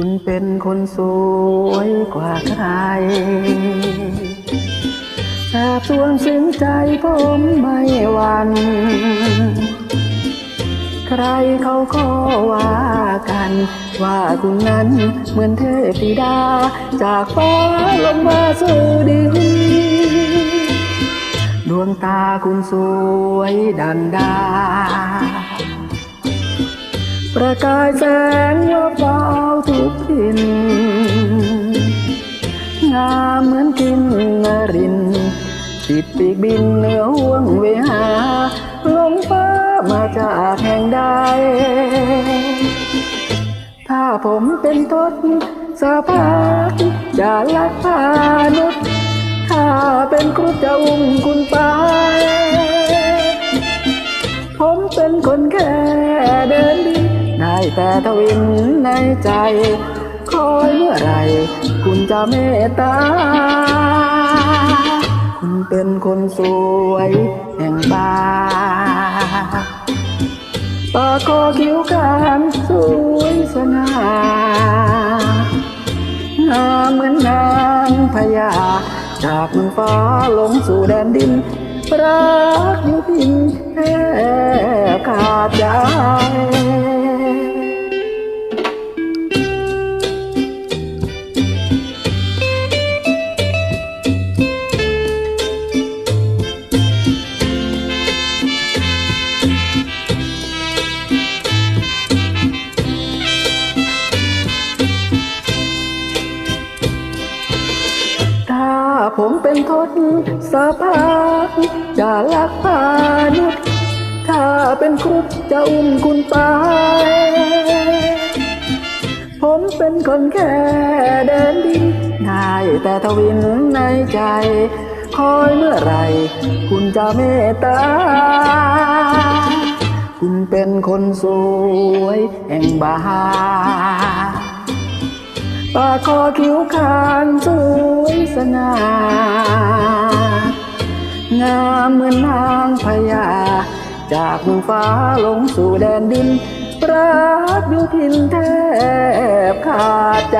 ุณเป็นคนสวยกว่าใครแสบสวงซึ้งใจผมไม่หวัน ใครเขาก็ว่ากัน ว่าคุณนั้นเหมือนเทพธิดา จากฟ้าลงมาสู่ดินดวงตาคุณสวยดันดา ประกายแสงว่าเบา ทุกทิน งามเหมือนกินนรินติดปีกบินเหนือห่วงเวหา ลงฟ้ามาจากแห่งใด ถ้าผมเป็นทศสะพานจะลักพานุษถ้าเป็นครุฑจะอุ้มคุณไป ผมเป็นคนแค่เดิน แต่ทวินในใจ คอยเมื่อไหรคุณจะเมตตา คุณเป็นคนสวยแห่งบ้าปากคอคิ้วการสวยสง่างามเหมือนนางพญาจากเมืองฟ้าลงสู่แดนดินรักอยู่พินแทบขาดใจ ผมเป็นทศสะพาจะลักพานุษย์ถ้าเป็นครุฑจะอุ้มคุณไป ผมเป็นคนแค่เดินดินได้แต่ทวินในใจ คอยเมื่อไหรคุณจะเมตตา คุณเป็นคนสวยแห่งบา ปากคอคิ้วคานสวยสง่างามเหมือนนางพญาจากเมืองฟ้าลงสู่แดนดิน รักอยู่ทินแทบขาดใจ